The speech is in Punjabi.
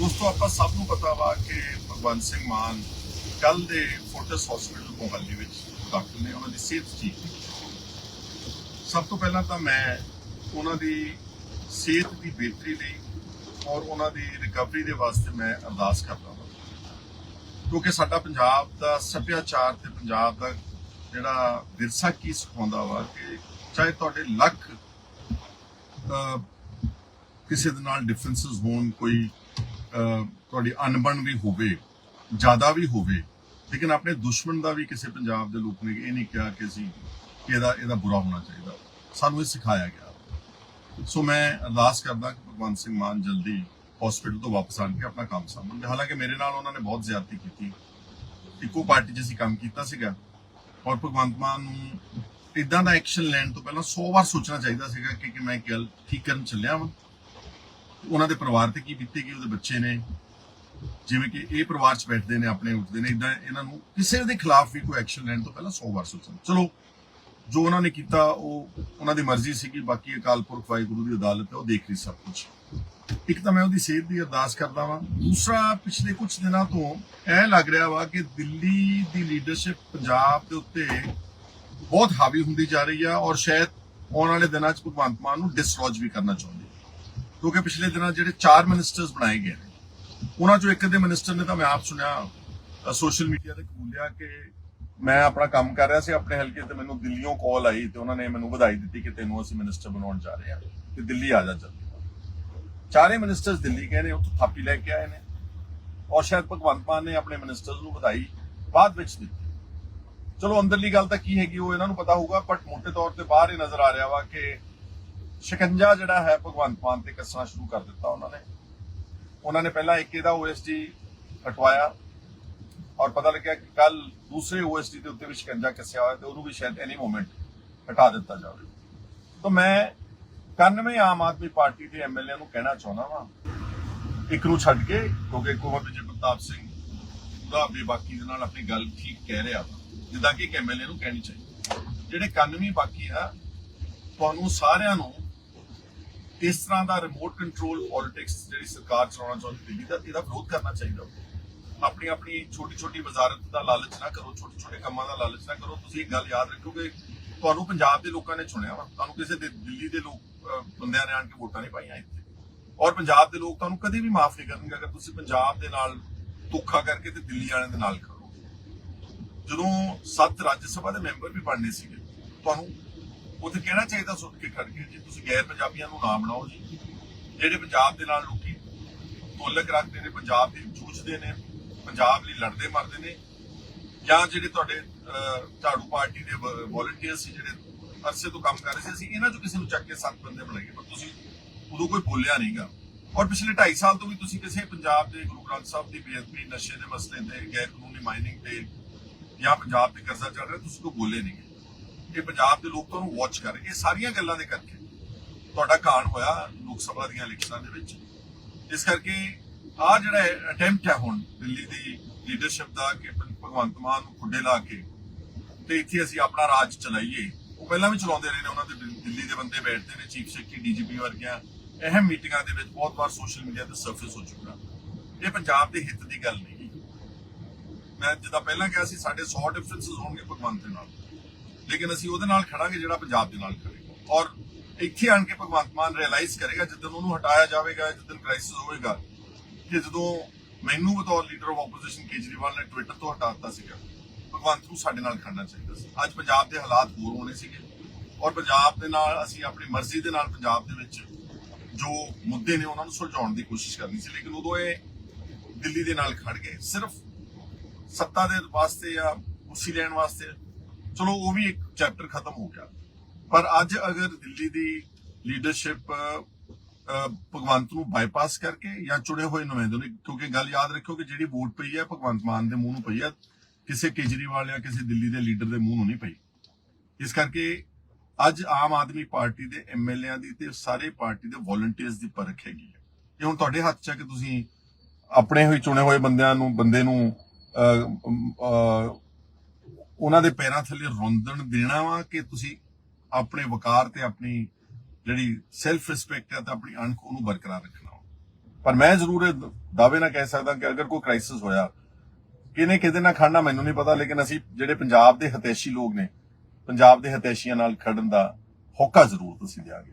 ਦੋਸਤੋ, ਆਪਾਂ ਸਭ ਨੂੰ ਪਤਾ ਵਾ ਕਿ ਭਗਵੰਤ ਸਿੰਘ ਮਾਨ ਕੱਲ ਦੇ ਫੋਰਟਿਸ ਹਸਪੀਟਲ ਮੋਹਾਲੀ ਵਿੱਚ ਡਾਕਟਰ ਨੇ ਉਹਨਾਂ ਦੀ ਸਿਹਤ ਠੀਕ ਨਹੀਂ ਸਭ ਤੋਂ ਪਹਿਲਾਂ ਤਾਂ ਮੈਂ ਉਹਨਾਂ ਦੀ ਸਿਹਤ ਦੀ ਬਿਹਤਰੀ ਲਈ ਔਰ ਉਹਨਾਂ ਦੀ ਰਿਕਵਰੀ ਦੇ ਵਾਸਤੇ ਮੈਂ ਅਰਦਾਸ ਕਰਦਾ ਹਾਂ ਕਿਉਂਕਿ ਸਾਡਾ ਪੰਜਾਬ ਦਾ ਸੱਭਿਆਚਾਰ ਤੇ ਪੰਜਾਬ ਦਾ ਜਿਹੜਾ ਵਿਰਸਾ ਕੀ ਸਿਖਾਉਂਦਾ ਵਾ ਕਿ ਚਾਹੇ ਤੁਹਾਡੇ ਲੱਖ ਕਿਸੇ ਦੇ ਨਾਲ ਡਿਫਰੈਂਸਸ ਹੋਣ, ਕੋਈ ਤੁਹਾਡੀ ਅਣਬਣ ਵੀ ਹੋਵੇ, ਜ਼ਿਆਦਾ ਵੀ ਹੋਵੇ, ਲੇਕਿਨ ਆਪਣੇ ਦੁਸ਼ਮਣ ਦਾ ਵੀ ਕਿਸੇ ਪੰਜਾਬ ਦੇ ਲੋਕ ਨੇ ਇਹ ਨਹੀਂ ਕਿਹਾ ਕਿ ਅਸੀਂ ਇਹਦਾ ਇਹਦਾ ਬੁਰਾ ਹੋਣਾ ਚਾਹੀਦਾ। ਸਾਨੂੰ ਇਹ ਸਿਖਾਇਆ ਗਿਆ। ਸੋ ਮੈਂ ਅਰਦਾਸ ਕਰਦਾ ਕਿ ਭਗਵੰਤ ਸਿੰਘ ਮਾਨ ਜਲਦੀ ਹਸਪੀਟਲ ਤੋਂ ਵਾਪਸ ਆਣ ਕੇ ਆਪਣਾ ਕੰਮ ਸੰਭਾਲਣ। ਹਾਲਾਂਕਿ ਮੇਰੇ ਨਾਲ ਉਹਨਾਂ ਨੇ ਬਹੁਤ ਜ਼ਿਆਦਤੀ ਕੀਤੀ। ਇੱਕੋ ਪਾਰਟੀ 'ਚ ਅਸੀਂ ਕੰਮ ਕੀਤਾ ਸੀਗਾ ਔਰ ਭਗਵੰਤ ਮਾਨ ਨੂੰ ਇਦਾਂ ਦਾ ਐਕਸ਼ਨ ਲੈਣ ਤੋਂ ਪਹਿਲਾਂ 100 ਵਾਰ ਸੋਚਣਾ ਚਾਹੀਦਾ ਸੀਗਾ ਕਿ ਮੈਂ ਗੱਲ ਠੀਕ ਕਰਨ ਚੱਲਿਆ ਵਾਂ। ਉਹਨਾਂ ਦੇ ਪਰਿਵਾਰ ਤੇ ਕੀ ਬੀਤੇਗੀ ਉਹਦੇ ਬੱਚੇ ਨੇ? ਜਿਵੇਂ ਕਿ ਇਹ ਪਰਿਵਾਰ 'ਚ ਬੈਠਦੇ ਨੇ, ਆਪਣੇ ਉੱਠਦੇ ਨੇ ਇਦਾਂ ਇਹਨਾਂ ਨੂੰ ਕਿਸੇ ਦੇ ਖਿਲਾਫ ਵੀ ਕੋਈ ਐਕਸ਼ਨ ਲੈਣ ਤੋਂ ਪਹਿਲਾਂ 100 ਵਾਰ ਸੋਚਣ। ਚਲੋ, ਜੋ ਉਹਨਾਂ ਨੇ ਕੀਤਾ, ਉਹ ਉਹਨਾਂ ਦੀ ਮਰਜ਼ੀ ਸੀ ਕਿ ਬਾਕੀ ਅਕਾਲ ਪੁਰਖ ਵਾਹਿਗੁਰੂ ਦੀ ਅਦਾਲਤ ਹੈ, ਉਹ ਦੇਖ ਰਹੀ ਸਭ ਕੁਝ। ਇੱਕ ਤਾਂ ਮੈਂ ਉਹਦੀ ਸਿਹਤ ਦੀ ਅਰਦਾਸ ਕਰਦਾ ਵਾਂ। ਦੂਸਰਾ, ਪਿਛਲੇ ਕੁਝ ਦਿਨਾਂ ਤੋਂ ਇਹ ਲੱਗ ਰਿਹਾ ਵਾ ਕਿ ਦਿੱਲੀ ਦੀ ਲੀਡਰਸ਼ਿਪ ਪੰਜਾਬ ਦੇ ਉੱਤੇ ਬਹੁਤ ਹਾਵੀ ਹੁੰਦੀ ਜਾ ਰਹੀ ਆ ਔਰ ਸ਼ਾਇਦ ਆਉਣ ਵਾਲੇ ਦਿਨਾਂ 'ਚ ਭਗਵੰਤ ਮਾਨ ਨੂੰ ਡਿਸਰੋਜ ਵੀ ਕਰਨਾ ਚਾਹੁੰਦੀ। ਕਿਉਂਕਿ ਪਿਛਲੇ ਦਿਨਾਂ ਜਿਹੜੇ ਚਾਰ ਮਿਨਿਸਟਰਸ ਬਣਾਏ ਗਏ ਨੇ, ਉਹਨਾਂ ਚੋਂ ਇੱਕ ਦੇ ਮਿਨਿਸਟਰ ਨੇ ਤਾਂ ਮੈਂ ਆਪ ਸੁਣਿਆ ਸੋਸ਼ਲ ਮੀਡੀਆ ਤੇ ਕਬੂਲਿਆ ਕਿ ਮੈਂ ਆਪਣਾ ਕੰਮ ਕਰ ਰਿਹਾ ਸੀ, ਆਪਣੇ ਹਲਕੇ ਤੇ ਮੈਨੂੰ ਦਿੱਲੀੋਂ ਕਾਲ ਆਈ ਤੇ ਉਹਨਾਂ ਨੇ ਮੈਨੂੰ ਵਧਾਈ ਦਿੱਤੀ ਕਿ ਤੈਨੂੰ ਅਸੀਂ ਮਿਨਿਸਟਰ ਬਣਾਉਣ ਜਾ ਰਹੇ ਹਾਂ ਤੇ ਦਿੱਲੀ ਆ ਜਾ ਜਲਦੀ। ਚਾਰੇ ਮਿਨਿਸਟਰਸ ਦਿੱਲੀ ਗਏ ਨੇ, ਉੱਥੋਂ ਥਾਪੀ ਲੈ ਕੇ ਆਏ ਨੇ ਔਰ ਸ਼ਾਇਦ ਭਗਵੰਤ ਮਾਨ ਨੇ ਆਪਣੇ ਮਿਨਿਸਟਰਸ ਨੂੰ ਵਧਾਈ ਬਾਅਦ ਵਿੱਚ ਦਿੱਤੀ। ਚਲੋ ਅੰਦਰਲੀ ਗੱਲ ਤਾਂ ਕੀ ਹੈਗੀ ਉਹ ਇਹਨਾਂ ਨੂੰ ਪਤਾ ਹੋਊਗਾ ਬਟ ਮੋਟੇ ਤੌਰ ਤੇ ਬਾਹਰ ਇਹ ਨਜ਼ਰ ਆ ਰਿਹਾ ਵਾ ਕਿ ਸ਼ਿਕੰਜਾ ਜਿਹੜਾ ਹੈ, ਭਗਵੰਤ ਮਾਨ ਤੇ ਕੱਸਣਾ ਸ਼ੁਰੂ ਕਰ ਦਿੱਤਾ ਉਹਨਾਂ ਨੇ। ਉਹਨਾਂ ਨੇ ਪਹਿਲਾਂ ਇੱਕ ਇਹਦਾ ਓਐਸਡੀ ਹਟਵਾਇਆ ਔਰ ਪਤਾ ਲੱਗਿਆ ਕਿ ਕੱਲ ਦੂਸਰੇ ਓਐਸਡੀ ਦੇ ਉੱਤੇ ਵੀ ਸ਼ਿਕੰਜਾ ਕੱਸਿਆ ਹੋਇਆ ਤੇ ਉਹਨੂੰ ਵੀ ਸ਼ਾਇਦ ਐਨੀ ਮੋਮੈਂਟ ਹਟਾ ਦਿੱਤਾ ਜਾਵੇ। ਤਾਂ ਮੈਂ 91 ਆਮ ਆਦਮੀ ਪਾਰਟੀ ਦੇ ਐਮਐਲਏ ਨੂੰ ਕਹਿਣਾ ਚਾਹੁੰਦਾ ਵਾਂ। ਇੱਕ ਨੂੰ ਛੱਡ ਕੇ ਕਿਉਂਕਿ ਕੁਮਰ ਵਿਜੇ ਪ੍ਰਤਾਪ ਸਿੰਘ ਉਹਦਾ ਵੀ ਬਾਕੀ ਦੇ ਨਾਲ ਆਪਣੀ ਗੱਲ ਠੀਕ ਕਹਿ ਰਿਹਾ ਵਾ। ਜਿੱਦਾਂ ਕਿ ਇੱਕ ਐਮਐਲਏ ਨੂੰ ਕਹਿਣੀ ਚਾਹੀਦੀ। ਜਿਹੜੇ 91 ਬਾਕੀ ਆ, ਤੁਹਾਨੂੰ ਸਾਰਿਆਂ ਨੂੰ ਇਸ ਤਰ੍ਹਾਂ ਦਾ ਰਿਮੋਟ ਕੰਟਰੋਲ ਪੋਲਿਟਿਕਸ ਜਿਹੜੀ ਸਰਕਾਰ ਚਲਾਉਣਾ ਚਾਹੁੰਦੀ ਦਿੱਲੀ ਦਾ, ਇਹਦਾ ਵਿਰੋਧ ਕਰਨਾ ਚਾਹੀਦਾ। ਆਪਣੀ ਆਪਣੀ ਛੋਟੀ ਛੋਟੀ ਵਜ਼ਾਰਤ ਦਾ ਲਾਲਚ ਨਾ ਕਰੋ, ਛੋਟੇ ਛੋਟੇ ਕੰਮਾਂ ਦਾ ਲਾਲਚ ਨਾ ਕਰੋ। ਤੁਸੀਂ ਇੱਕ ਗੱਲ ਯਾਦ ਰੱਖੋ ਕਿ ਤੁਹਾਨੂੰ ਪੰਜਾਬ ਦੇ ਲੋਕਾਂ ਨੇ ਚੁਣਿਆ ਵਾ। ਤੁਹਾਨੂੰ ਕਿਸੇ ਦੇ ਦਿੱਲੀ ਦੇ ਲੋਕ ਬੰਦਿਆਂ ਨੇ ਆਣ ਕੇ ਵੋਟਾਂ ਨਹੀਂ ਪਾਈਆਂ ਇੱਥੇ। ਔਰ ਪੰਜਾਬ ਦੇ ਲੋਕ ਤੁਹਾਨੂੰ ਕਦੇ ਵੀ ਮਾਫ ਨਹੀਂ ਕਰਨਗੇ ਅਗਰ ਤੁਸੀਂ ਪੰਜਾਬ ਦੇ ਨਾਲ ਧੋਖਾ ਕਰਕੇ ਤੇ ਦਿੱਲੀ ਵਾਲਿਆਂ ਦੇ ਨਾਲ ਕਰੋ ਜਦੋਂ ਸੱਤ ਰਾਜ ਸਭਾ ਦੇ ਮੈਂਬਰ ਵੀ ਬਣਨੇ ਸੀਗੇ, ਤੁਹਾਨੂੰ ਉੱਥੇ ਕਹਿਣਾ ਚਾਹੀਦਾ ਸੁੱਟ ਕੇ ਖੜ ਕੇ, ਜੀ ਤੁਸੀਂ ਗੈਰ ਪੰਜਾਬੀਆਂ ਨੂੰ ਨਾ ਬਣਾਓ ਜੀ, ਜਿਹੜੇ ਪੰਜਾਬ ਦੇ ਨਾਲ ਲੋਕੀ ਤੋਲਕ ਰੱਖਦੇ ਨੇ, ਪੰਜਾਬ ਦੇ ਜੂਝਦੇ ਨੇ, ਪੰਜਾਬ ਲਈ ਲੜਦੇ ਮਰਦੇ ਨੇ, ਜਾਂ ਜਿਹੜੇ ਤੁਹਾਡੇ ਝਾੜੂ ਪਾਰਟੀ ਦੇ ਵੋਲੰਟੀਅਰ ਸੀ ਜਿਹੜੇ ਅਰਸੇ ਤੋਂ ਕੰਮ ਕਰ ਰਹੇ ਸੀ, ਅਸੀਂ ਇਹਨਾਂ ਚੋਂ ਕਿਸੇ ਨੂੰ ਚੱਕ ਕੇ ਸੱਤ ਬੰਦੇ ਬਣਾਈਏ, ਪਰ ਤੁਸੀਂ ਉਦੋਂ ਕੋਈ ਬੋਲਿਆ ਨਹੀਂਗਾ। ਔਰ ਪਿਛਲੇ 2.5 ਸਾਲ ਤੋਂ ਵੀ ਤੁਸੀਂ ਕਿਸੇ ਪੰਜਾਬ ਦੇ ਗੁਰੂ ਗ੍ਰੰਥ ਸਾਹਿਬ ਦੀ ਬੇਅਦਬੀ, ਨਸ਼ੇ ਦੇ ਮਸਲੇ ਤੇ ਗੈਰ ਕਾਨੂੰਨੀ ਮਾਈਨਿੰਗ ਤੇ ਜਾਂ ਪੰਜਾਬ ਤੇ ਕਰਜ਼ਾ ਚੱਲ ਰਿਹਾ, ਤੁਸੀਂ ਕੋਈ ਬੋਲੇ ਨਹੀਂਗੇ। ਇਹ ਪੰਜਾਬ ਦੇ ਲੋਕ ਤੁਹਾਨੂੰ ਵਾਚ ਕਰ ਇਹ ਸਾਰੀਆਂ ਗੱਲਾਂ ਦੇ ਕਰਕੇ ਤੁਹਾਡਾ ਕਾਣ ਹੋਇਆ ਲੋਕ ਸਭਾ ਦੀਆਂ ਇਲੈਕਸ਼ਨਾਂ ਦੇ ਵਿੱਚ। ਇਸ ਕਰਕੇ ਆ ਜਿਹੜਾ ਅਟੈਂਪਟ ਹੈ ਹੁਣ ਦਿੱਲੀ ਦੀ ਲੀਡਰਸ਼ਿਪ ਦਾ ਕਿ ਭਗਵੰਤ ਮਾਨ ਨੂੰ ਖੁੱਡੇ ਲਾ ਕੇ ਤੇ ਇੱਥੇ ਅਸੀਂ ਆਪਣਾ ਰਾਜ ਚਲਾਈਏ। ਉਹ ਪਹਿਲਾਂ ਵੀ ਚਲਾਉਂਦੇ ਰਹੇ ਨੇ, ਉਹਨਾਂ ਦੇ ਦਿੱਲੀ ਦੇ ਬੰਦੇ ਬੈਠਦੇ ਨੇ, ਚੀਫ ਸੈਕਟਰੀ ਡੀਜੀਪੀ ਵਰਗੀਆਂ ਅਹਿਮ ਮੀਟਿੰਗਾਂ ਦੇ ਵਿੱਚ ਬਹੁਤ ਵਾਰ ਸੋਸ਼ਲ ਮੀਡੀਆ ਤੇ ਸਰਫੇਸ ਹੋ ਚੁੱਕਾ। ਇਹ ਪੰਜਾਬ ਦੇ ਹਿੱਤ ਦੀ ਗੱਲ ਨਹੀਂ। ਮੈਂ ਜਿੱਦਾਂ ਪਹਿਲਾਂ ਕਿਹਾ ਸੀ, ਸਾਡੇ 100 ਡਿਫਰੈਂਸਸ ਹੋਣਗੇ ਭਗਵੰਤ ਦੇ ਨਾਲ। ਲੇਕਿਨ ਅਸੀਂ ਉਹਦੇ ਨਾਲ ਖੜਾਂਗੇ, ਜਿਹੜਾ ਪੰਜਾਬ ਦੇ ਨਾਲ ਖੜੇਗਾ। ਔਰ ਇੱਥੇ ਆਣ ਕੇ ਭਗਵੰਤ ਮਾਨ ਰਿਅਲਾਈਜ਼ ਕਰੇਗਾ ਜਦੋਂ ਉਹਨੂੰ ਹਟਾਇਆ ਜਾਵੇਗਾ ਜਦੋਂ ਕ੍ਰਾਈਸਿਸ ਹੋਵੇਗਾ, ਕਿ ਜਦੋਂ ਮੈਨੂੰ ਬਤੌਰ ਲੀਡਰ ਆਫ ਆਪੋਜੀਸ਼ਨ ਕੇਜਰੀਵਾਲ ਨੇ ਟਵਿੱਟਰ ਤੋਂ ਹਟਾ ਸੀਗਾ, ਭਗਵੰਤ ਨੂੰ ਸਾਡੇ ਨਾਲ ਖੜਨਾ ਚਾਹੀਦਾ ਸੀ। ਅੱਜ ਪੰਜਾਬ ਦੇ ਹਾਲਾਤ ਹੋਰ ਹੋਣੇ ਸੀਗੇ। ਔਰ ਪੰਜਾਬ ਦੇ ਨਾਲ ਅਸੀਂ ਆਪਣੀ ਮਰਜ਼ੀ ਦੇ ਨਾਲ ਪੰਜਾਬ ਦੇ ਵਿੱਚ ਜੋ ਮੁੱਦੇ ਨੇ ਉਹਨਾਂ ਨੂੰ ਸੁਲਝਾਉਣ ਦੀ ਕੋਸ਼ਿਸ਼ ਕਰਨੀ ਸੀ। ਲੇਕਿਨ ਉਦੋਂ ਇਹ ਦਿੱਲੀ ਦੇ ਨਾਲ ਖੜ ਗਏ। ਸਿਰਫ ਸੱਤਾ ਦੇ ਵਾਸਤੇ ਜਾਂ ਕੁਰਸੀ ਲੈਣ ਵਾਸਤੇ ਚਲੋ, ਉਹ ਵੀ ਇੱਕ ਚੈਪਟਰ ਖਤਮ ਹੋ ਗਿਆ। ਪਰ ਅੱਜ ਅਗਰ ਦਿੱਲੀ ਦੀ ਲੀਡਰਸ਼ਿਪ ਭਗਵੰਤ ਨੂੰ ਬਾਈਪਾਸ ਕਰਕੇ ਜਾਂ ਚੁਣੇ ਹੋਏ ਨੁਮਾਇੰਦੇ ਨੂੰ, ਕਿਉਂਕਿ ਗੱਲ ਯਾਦ ਰੱਖਿਓ ਕਿ ਜਿਹੜੀ ਵੋਟ ਪਈ ਹੈ, ਭਗਵੰਤ ਮਾਨ ਦੇ ਮੂੰਹ ਨੂੰ ਪਈ ਹੈ, ਕਿਸੇ ਕੇਜਰੀਵਾਲ ਜਾਂ ਕਿਸੇ ਦਿੱਲੀ ਦੇ ਲੀਡਰ ਦੇ ਮੂੰਹ ਨੂੰ ਨਹੀਂ ਪਈ। ਇਸ ਕਰਕੇ ਅੱਜ ਆਮ ਆਦਮੀ ਪਾਰਟੀ ਦੇ ਐਮਐਲਏਆਂ ਦੀ ਤੇ ਸਾਰੇ ਪਾਰਟੀ ਦੇ ਵੋਲੰਟੀਅਰਸ ਦੀ ਪਰਖ ਹੈਗੀ ਹੈ। ਇਹ ਹੁਣ ਤੁਹਾਡੇ ਹੱਥ 'ਚ ਹੈ ਕਿ ਤੁਸੀਂ ਆਪਣੇ ਹੋਈ ਚੁਣੇ ਹੋਏ ਬੰਦਿਆਂ ਨੂੰ, ਬੰਦੇ ਨੂੰ ਉਹਨਾਂ ਦੇ ਪੈਰਾਂ ਥੱਲੇ ਰੋਂਦਣ ਦੇਣਾ ਵਾ ਕਿ ਤੁਸੀਂ ਆਪਣੇ ਵਕਾਰ ਤੇ ਆਪਣੀ ਜਿਹੜੀ ਸੈਲਫ ਰਿਸਪੈਕਟ ਹੈ ਤੇ ਆਪਣੀ ਅਣਖ ਉਹਨੂੰ ਬਰਕਰਾਰ ਰੱਖਣਾ ਪਰ ਮੈਂ ਜ਼ਰੂਰ ਇਹ ਦਾਅਵੇ ਨਾਲ ਕਹਿ ਸਕਦਾ ਕਿ ਅਗਰ ਕੋਈ ਕ੍ਰਾਈਸਿਸ ਹੋਇਆ ਕਿਨੇ ਕਿਹਦੇ ਨਾਲ ਖੜਨਾ ਮੈਨੂੰ ਨਹੀਂ ਪਤਾ, ਲੇਕਿਨ ਅਸੀਂ ਜਿਹੜੇ ਪੰਜਾਬ ਦੇ ਹਤੈਸ਼ੀ ਲੋਕ ਨੇ, ਪੰਜਾਬ ਦੇ ਹਤੈਸ਼ੀਆਂ ਨਾਲ ਖੜਨ ਦਾ ਹੋਕਾ ਜ਼ਰੂਰ ਤੁਸੀਂ ਦਿਆਂਗੇ।